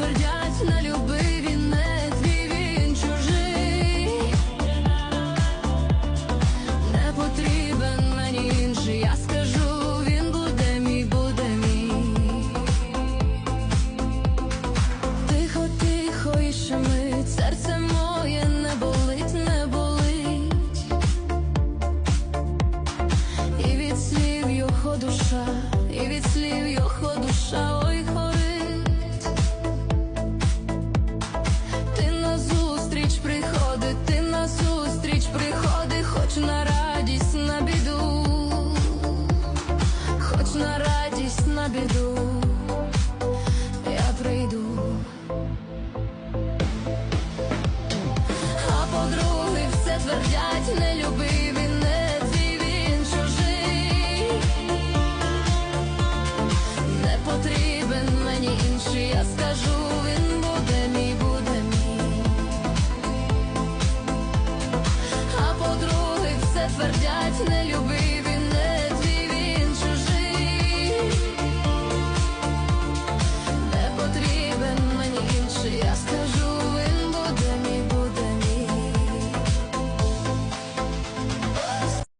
твердять, не любив він, не твій він чужий. Не потрібен мені інший, я скажу, він буде мій, буде мій. Тихо, тихо, і ще серце моє не болить, не болить. І від слів його душа, і від слів його душа, біду, я прийду, а подруги все твердять, не люби він не твій він чужий, не потрібен мені інший, я скажу, він буде мій, буде мій, а подруги все твердять, не любить.